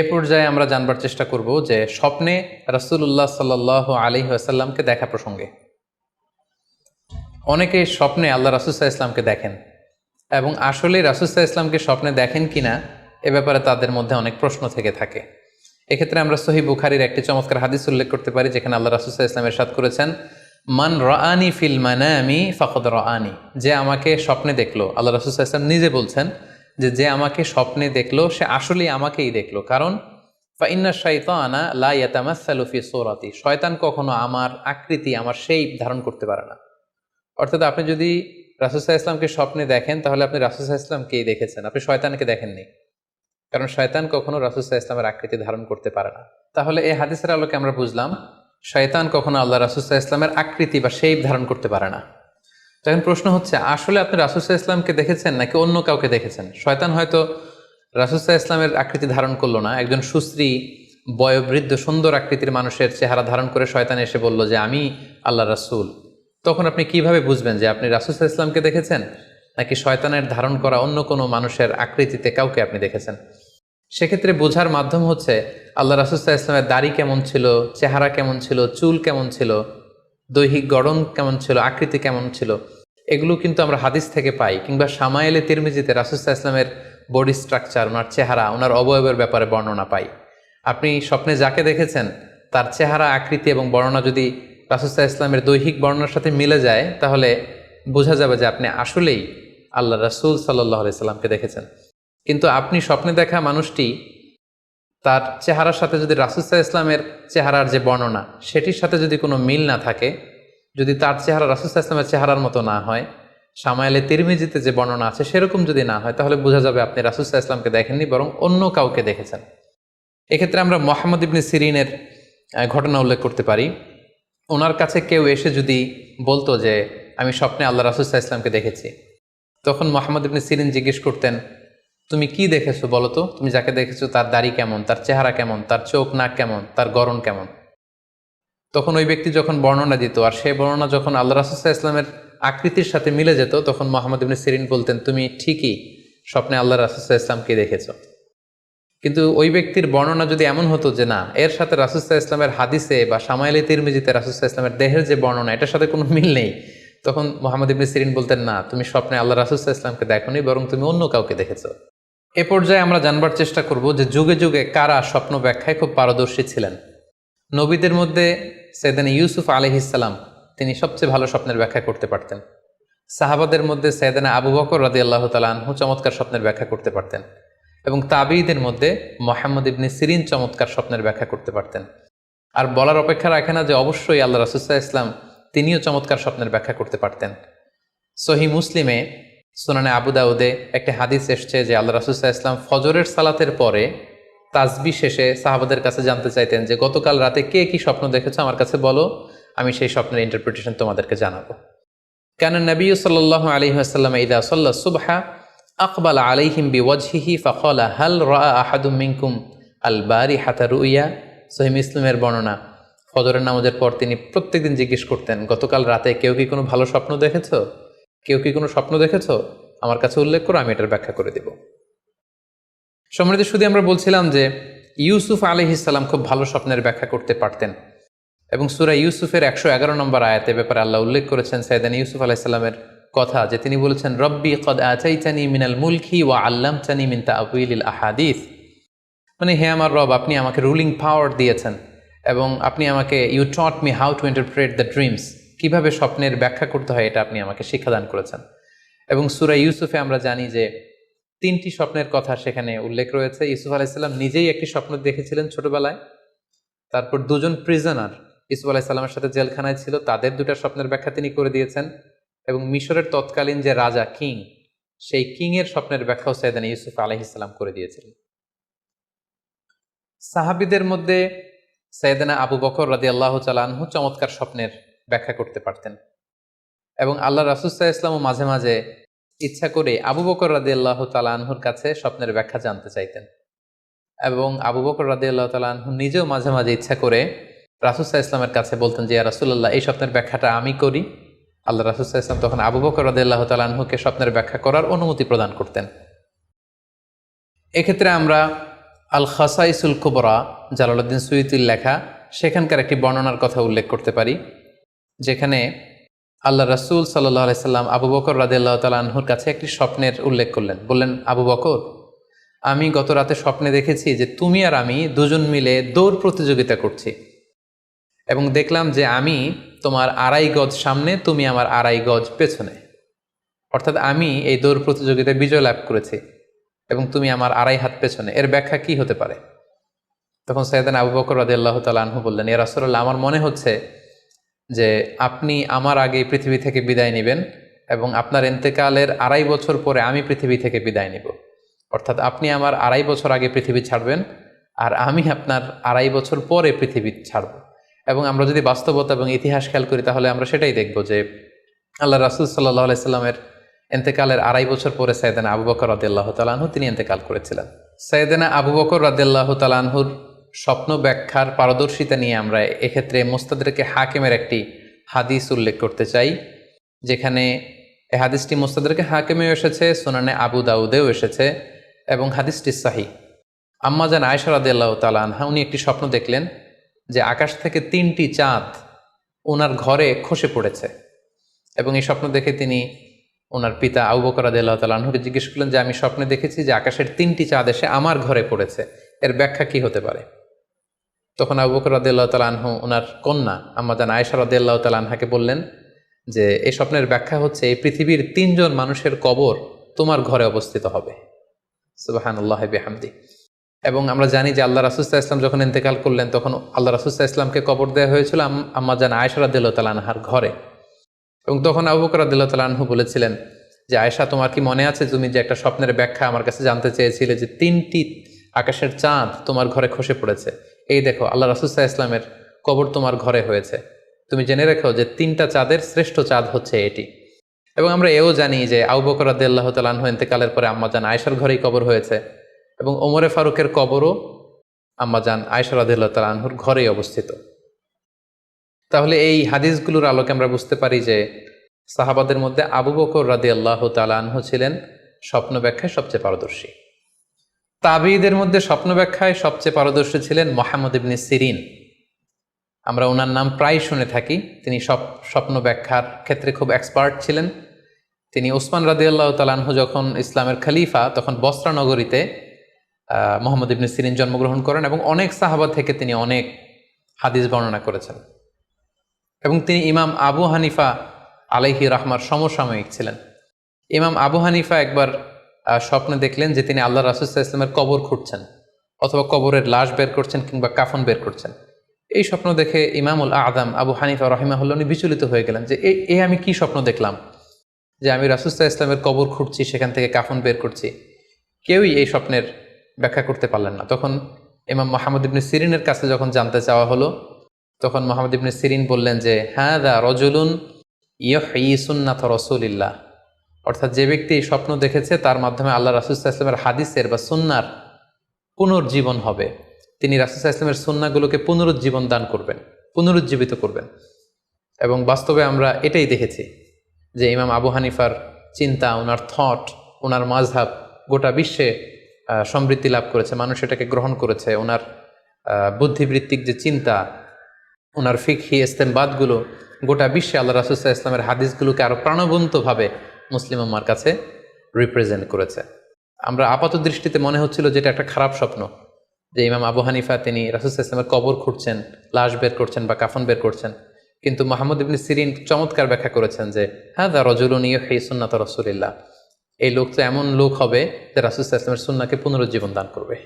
এ পর্যায়ে আমরা জানবার চেষ্টা করব যে স্বপ্নে রাসুল্লাহ সাল্লাহ আলী আসাল্লামকে দেখা প্রসঙ্গে। অনেকে স্বপ্নে আল্লাহ রাসুসাহ ইসলামকে দেখেন এবং আসলে রাসুসাহ ইসলামকে স্বপ্নে দেখেন কিনা এ ব্যাপারে তাদের মধ্যে অনেক প্রশ্ন থেকে থাকে। এক্ষেত্রে আমরা সহি বুখারির একটি চমৎকার হাদিস উল্লেখ করতে পারি যেখানে আল্লাহ রাসুসাহ ইসলামের সাথ করেছেন, মান রানি ফিল মানামি ফকদ রানি যে আমাকে স্বপ্নে দেখল, আল্লাহ রাসুসাহ ইসলাম নিজে বলছেন যে যে আমাকে স্বপ্নে দেখল, সে আসলেই আমাকেই দেখল। কারণ, ফাইন্না শৈতানা লা ইয়াতামাসালুফি সোরাতি, শয়তান কখনো আমার আকৃতি, আমার সেই ধারণ করতে পারে না। অর্থাৎ আপনি যদি রাসুসাহ ইসলামকে স্বপ্নে দেখেন, তাহলে আপনি রাসুসাহ ইসলামকেই দেখেছেন। আপনি শয়তানকে দেখেননি। কারণ শয়তান কখনো রাসুসাহ ইসলামের আকৃতি ধারণ করতে পারে না। তাহলে এই হাদিসের আলোকে আমরা বুঝলাম, শয়তান কখনো আল্লাহ রাসুসাহ ইসলামের আকৃতি বা সেই ধারণ করতে পারে না। তখন প্রশ্ন হচ্ছে, আসলে আপনি রাসুসাহ ইসলামকে দেখেছেন নাকি অন্য কাউকে দেখেছেন? শয়তান হয়তো রাসুসাহ ইসলামের আকৃতি ধারণ করল না। একজন সুশ্রী, বয়োবৃদ্ধ, সুন্দর আকৃতির মানুষের চেহারা ধারণ করে শয়তান এসে বলল যে, আমি আল্লাহ রাসুল। তখন আপনি কীভাবে বুঝবেন যে, আপনি রাসুসাহ ইসলামকে দেখেছেন? নাকি শয়তানের ধারণ করা অন্য কোনো মানুষের আকৃতিতে কাউকে আপনি দেখেছেন? সেক্ষেত্রে বোঝার মাধ্যম হচ্ছে, আল্লাহ রাসুসাহ ইসলামের দাড়ি কেমন ছিল, চেহারা কেমন ছিল, চুল কেমন ছিল, দৈহিক গড়ন কেমন ছিল, আকৃতি কেমন ছিল এগুলো কিন্তু আমরা হাদিস থেকে পাই, কিংবা সামাইলে তিরমিজিতে রাসুস্তা ইসলামের বডি স্ট্রাকচার ওনার চেহারা, ওনার অবয়বের ব্যাপারে বর্ণনা পাই। আপনি স্বপ্নে যাকে দেখেছেন, তার চেহারা, আকৃতি এবং বর্ণনা যদি রাসুসাহ ইসলামের দৈহিক বর্ণনার সাথে মিলে যায়, তাহলে বোঝা যাবে যে আপনি আসলেই আল্লাহ রাসুল সাল্লাহ সাল্লামকে দেখেছেন। কিন্তু আপনি স্বপ্নে দেখা মানুষটি, তার চেহারার সাথে যদি রাসুসাহ ইসলামের চেহারার যে বর্ণনা, সেটির সাথে যদি কোনো মিল না থাকে যদি তার চেহারা রাসুসাহ ইসলামের চেহারার মতো না হয় সামায়ালে তিরমিজিতে যে বর্ণনা আছে সেরকম যদি না হয়, তাহলে বোঝা যাবে আপনি রাসুসাহ ইসলামকে দেখেননি, বরং অন্য কাউকে দেখেছেন। এক্ষেত্রে আমরা মোহাম্মদ ইবনে সিরিনের ঘটনা উল্লেখ করতে পারি। ওনার কাছে কেউ এসে যদি বলতো যে, আমি স্বপ্নে আল্লাহ রাসুসাহ ইসলামকে দেখেছি। তখন মোহাম্মদ ইবনে সিরিন জিজ্ঞেস করতেন, তুমি কি দেখেছ বলো তো? তুমি যাকে দেখেছ, তার দাড়ি কেমন? তার চেহারা কেমন? তার চোখ, নাক কেমন? তার গরণ কেমন? তখন ওই ব্যক্তি যখন বর্ণনা দিত, আর সেই বর্ণনা যখন আল্লাহ রাসুসাহ ইসলামের আকৃতির সাথে মিলে যেত, তখন মোহাম্মদ ইবনে সিরিন বলতেন, তুমি ঠিকই স্বপ্নে আল্লাহ রাসুসাহ ইসলামকে দেখেছ। কিন্তু ওই ব্যক্তির বর্ণনা যদি এমন হতো যে না, এর সাথে রাসুসাহ ইসলামের হাদিসে বা সামাইলি তিরমিজিতে রাসুসাহ ইসলামের দেহের যে বর্ণনা, এটার সাথে কোনো মিল নেই। তখন মোহাম্মদ ইবনে সিরিন বলতেন, না, তুমি স্বপ্নে আল্লাহ রাসুসাহ ইসলামকে দেখোনি, বরং তুমি অন্য কাউকে দেখেছ। এ পর্যায়ে আমরা জানবার চেষ্টা করব যে যুগে যুগে কারা স্বপ্ন ব্যাখ্যায় খুব পারদর্শী ছিলেন। নবীদের মধ্যে সেদিন ইউসুফ আলহিসাল্লাম তিনি সবচেয়ে ভালো স্বপ্নের ব্যাখ্যা করতে পারতেন। সাহাবাদের মধ্যে সৈয়দানা আবু বকর রাদি আল্লাহ তালাহু চমৎকার স্বপ্নের ব্যাখ্যা করতে পারতেন এবং তাবিদের মধ্যে মোহাম্মদ ইবনে সিরিন চমৎকার স্বপ্নের ব্যাখ্যা করতে পারতেন। আর বলার অপেক্ষা রাখে না যে অবশ্যই আল্লাহ রাসুসাহ ইসলাম তিনিও চমৎকার স্বপ্নের ব্যাখ্যা করতে পারতেন। সহি মুসলিমে সোনানে আবুদাউদে একটি হাদিস এসছে যে আল্লাহ রাসুসাহ ইসলাম ফজরের সালাতের পরে তাজবি শেষে সাহাবাদের কাছে জানতে চাইতেন যে, গতকাল রাতে কে কি স্বপ্ন দেখেছ? আমার কাছে বলো, আমি সেই স্বপ্নের ইন্টারপ্রিটেশন তোমাদেরকে জানাব। কেন নবী সাল্লাহ আলী আসাল্লাম ইদা সাল্লাহ সুবহা আকবাল আলাইহিম বিওয়াজহিহি ফখলা হাল রা আহাদুম মিনকুম আল বারি হাতা রুইয়া? সহিম ইসলামের বর্ণনা, ফজরের নামাজের পর তিনি প্রত্যেকদিন জিজ্ঞেস করতেন, গতকাল রাতে কেউ কি কোনো ভালো স্বপ্ন দেখেছ? কেউ কি কোনো স্বপ্ন দেখেছ? আমার কাছে উল্লেখ করো, আমি এটার ব্যাখ্যা করে দেব। সমৃদ্ধ শুধু আমরা বলছিলাম যে ইউসুফ আলহ ইসলাম খুব ভালো স্বপ্নের ব্যাখ্যা করতে পারতেন। এবং সুরা ইউসুফের একশো এগারো নম্বর আয়াতে ব্যাপারে আল্লাহ উল্লেখ করেছেন সাইদান ইউসুফ আলাহিসাল্লামের কথা যে তিনি বলেছেন, রব্বি কদ আচাইচানি মিনাল মুলকি ওয়া আল্লাম চানি মিন তাউইল আহাদিস। মানে হে আমার রব, আপনি আমাকে রুলিং পাওয়ার দিয়েছেন এবং আপনি আমাকে, you taught me how to interpret the dreams. কীভাবে স্বপ্নের ব্যাখ্যা করতে হয়, এটা আপনি আমাকে শিক্ষাদান করেছেন। এবং সুরা ইউসুফে আমরা জানি যে তিনটি স্বপ্নের কথা সেখানে উল্লেখ রয়েছে। ইউসুফ আলাইসাল্লাম নিজেই একটি স্বপ্ন দেখেছিলেন ছোটবেলায়। তারপর দুজন প্রিজনার ইসুফ আলাইসাল্লামের সাথে জেলখানায় ছিল। তাদের দুটা স্বপ্নের ব্যাখ্যা তিনি করে দিয়েছেন। এবং মিশরের তৎকালীন যে রাজা কিং, সেই কিং এর স্বপ্নের ব্যাখ্যাও সাইদান ইউসুফ আলহিসাল্লাম করে দিয়েছিলেন। সাহাবিদের মধ্যে সৈয়দানা আবু বকর রাদি আল্লাহ চালানহু চমৎকার স্বপ্নের ব্যাখ্যা করতে পারতেন। এবং আল্লাহ রাসুসাহ ইসলামও মাঝে মাঝে ইচ্ছা করে আবু বকর রাদি আল্লাহ তালাহুর কাছে স্বপ্নের ব্যাখ্যা জানতে চাইতেন। এবং আবু বকর রাদি আল্লাহ তালাহু নিজেও মাঝে মাঝে ইচ্ছা করে রাসুসাহ ইসলামের কাছে বলতেন যে রাসুল্লাহ এই স্বপ্নের ব্যাখ্যাটা আমি করি। আল্লাহ রাসুসাহ ইসলাম তখন আবু বকর রাদি আল্লাহ তালাহুকে স্বপ্নের ব্যাখ্যা করার অনুমতি প্রদান করতেন। এক্ষেত্রে আমরা আল খাসাইসুল কুবরা, জালালউদ্দিন সুইতির লেখা, সেখানকার একটি বর্ণনার কথা উল্লেখ করতে পারি, যেখানে আল্লাহ রাসুল সাল্লাহ আলাইসাল্লাম আবু বকর রাদিয়াল্লাহ তালাহুর কাছে একটি স্বপ্নের উল্লেখ করলেন। বললেন, আবু বকর, আমি গত রাতে স্বপ্নে দেখেছি যে তুমি আর আমি দুজন মিলে দৌড় প্রতিযোগিতা করছি এবং দেখলাম যে আমি তোমার আড়াই গজ সামনে, তুমি আমার আড়াই গজ পেছনে। অর্থাৎ আমি এই দৌড় প্রতিযোগিতায় বিজয় লাভ করেছি এবং তুমি আমার আড়াই হাত পেছনে। এর ব্যাখ্যা কি হতে পারে? তখন সৈয়দান আবু বকর রাদি আল্লাহ তালহু বললেন, এ রাসুল্লাহ আমার মনে হচ্ছে যে আপনি আমার আগে পৃথিবী থেকে বিদায় নেবেন এবং আপনার এন্তেকালের আড়াই বছর পরে আমি পৃথিবী থেকে বিদায় নেব। অর্থাৎ আপনি আমার আড়াই বছর আগে পৃথিবী ছাড়বেন আর আমি আপনার আড়াই বছর পরে পৃথিবী ছাড়ব। এবং আমরা যদি বাস্তবতা এবং ইতিহাস খেয়াল করি, তাহলে আমরা সেটাই দেখব যে আল্লাহ রাসুল সাল্লাহ আলাইস্লামের এন্তেকালের আড়াই বছর পরে সৈয়দানা আবু বকর রাদিল্লাহ তালাহু তিনি এন্তেকাল করেছিলেন। সৈয়দানা আবু বকর রাদিল্লাহ তালাহুর স্বপ্ন ব্যাখ্যার পারদর্শিতা নিয়ে আমরা এক্ষেত্রে মোস্তাদেরকে হাকিমের একটি হাদিস উল্লেখ করতে চাই, যেখানে এই হাদিসটি মোস্তাদেরকে হাকিমেও এসেছে, সোনানে আবু দাউদেও এসেছে এবং হাদিসটি সাহি। আম্মাজান আয়সা রাদিল্লাহ তালানহা উনি একটি স্বপ্ন দেখলেন যে আকাশ থেকে তিনটি চাঁদ ওনার ঘরে খসে পড়েছে এবং এই স্বপ্ন দেখে তিনি ওনার পিতা আবু বকর আদাল্লাহ তালাহুকে জিজ্ঞেস করলেন যে, আমি স্বপ্নে দেখেছি যে আকাশের তিনটি চাঁদ এসে আমার ঘরে পড়েছে। এর ব্যাখ্যা কি হতে পারে? তখন আবু বকর আদাল্লাহ তালাহু ওনার কন্যা আমাদান আয়েশা রদাল্লাহ তালাহাকে বললেন যে, এই স্বপ্নের ব্যাখ্যা হচ্ছে, এই পৃথিবীর তিনজন মানুষের কবর তোমার ঘরে অবস্থিত হবে। সুবাহান আল্লাহ বেহামদি। এবং আমরা জানি যে, আল্লাহ রাসুস্তা ইসলাম যখন ইন্তেকাল করলেন, তখন আল্লাহ রাসুস্তা ইসলামকে কবর দেওয়া হয়েছিল আম্মাজান আয়েশা রদাল্লাহ তালানহার ঘরে। এবং তখন আবু বকর আদুল্লাহ তালাহু বলেছিলেন যে আয়সা তোমার কি মনে আছে তুমি যে, একটা স্বপ্নের ব্যাখ্যা আমার কাছে জানতে চেয়েছিলে যে, তিনটি আকাশের চাঁদ তোমার ঘরে খসে পড়েছে? এই দেখো, আল্লাহ রাসুসাহ ইসলামের কবর তোমার ঘরে হয়েছে। তুমি জেনে রেখো যে তিনটা চাঁদের শ্রেষ্ঠ চাঁদ হচ্ছে এটি। এবং আমরা এও জানি যে আবু বকর আদাল্লাহ তালাহু ইন্তেকালের পরে আম্মাজান আয়সার ঘরেই কবর হয়েছে এবং ওমরে ফারুকের কবরও আম্মাজান আয়সার আদাল্লাহ তালাহুর ঘরেই অবস্থিত। তাহলে এই হাদিসগুলোর আলোকে আমরা বুঝতে পারি যে সাহাবাদের মধ্যে আবু বকর রাদি আল্লাহ তালানহু ছিলেন স্বপ্ন ব্যাখ্যায় সবচেয়ে পারদর্শী। তাবিদের মধ্যে স্বপ্ন ব্যাখ্যায় সবচেয়ে পারদর্শী ছিলেন মোহাম্মদ ইবনি সিরিন। আমরা ওনার নাম প্রায় শুনে থাকি। তিনি সব স্বপ্ন ব্যাখ্যার ক্ষেত্রে খুব এক্সপার্ট ছিলেন। তিনি ওসমান রাদি আল্লাহ তালানহু যখন ইসলামের খলিফা, তখন বস্ত্রা নগরীতে মোহাম্মদ ইবনি সিরিন জন্মগ্রহণ করেন এবং অনেক সাহাবা থেকে তিনি অনেক হাদিস বর্ণনা করেছেন। এবং তিনি ইমাম আবু হানিফা আলাইহি রহমার সমসাময়িক ছিলেন। ইমাম আবু হানিফা একবার স্বপ্নে দেখলেন যে তিনি আল্লাহ রাসুল্লাহ ইসলামের কবর খুঁড়ছেন অথবা কবরের লাশ বের করছেন কিংবা কাফন বের করছেন। এই স্বপ্ন দেখে ইমামুল আদম আবু হানিফা রহিমাহুল্লা উনি বিচলিত হয়ে গেলেন যে এ আমি কি স্বপ্ন দেখলাম? যে আমি রাসুস্তা ইসলামের কবর খুঁড়ছি, সেখান থেকে কাফন বের করছি। কেউই এই স্বপ্নের ব্যাখ্যা করতে পারলেন না। তখন ইমাম মাহমুদ ইবনে সিরিনের কাছে যখন জানতে চাওয়া হলো, তখন মোহাম্মদ ইবনে সিরিন বললেন যে হ্যাঁ দা রজুলুন ইয়হি সুন্নাথ রসুলিল্লাহ। অর্থাৎ যে ব্যক্তি এই স্বপ্ন দেখেছে, তার মাধ্যমে আল্লাহ রাসুল্লাহ ইসলামের হাদিসের বা সুন্নার পুনর্জীবন হবে। তিনি রাসুল্লাহ ইসলামের সুন্নাগুলোকে পুনরুজ্জীবন দান করবেন, পুনরুজ্জীবিত করবেন। এবং বাস্তবে আমরা এটাই দেখেছি যে ইমাম আবু হানিফার চিন্তা ওনার থট ওনার মাঝহাব গোটা বিশ্বে সমৃদ্ধি লাভ করেছে, মানুষ এটাকে গ্রহণ করেছে। ওনার বুদ্ধিবৃত্তিক যে চিন্তা ওনার ফিকহি ইস্তেমবাদগুলো গোটা বিশ্বে আল্লাহ রাসুসাহ ইসলামের হাদিসগুলোকে আরও প্রাণবন্তভাবে মুসলিম আমার কাছে রিপ্রেজেন্ট করেছে। আমরা আপাত দৃষ্টিতে মনে হচ্ছিল যেটা একটা খারাপ স্বপ্ন, যে ইমাম আবু হানিফা তিনি রাসুসাহ ইসলামের কবর খুঁড়ছেন, লাশ বের করছেন বা কাফন বের করছেন। কিন্তু মাহমুদ ইবনি সিরিন চমৎকার ব্যাখ্যা করেছেন যে হ্যাঁ দা রজুলনীয় হে সুন্নাত রসুলিল্লাহ। এই লোক তো এমন লোক হবে যে রাসুসাহ ইসলামের সুন্নাকে পুনরুজ্জীবন দান করবে।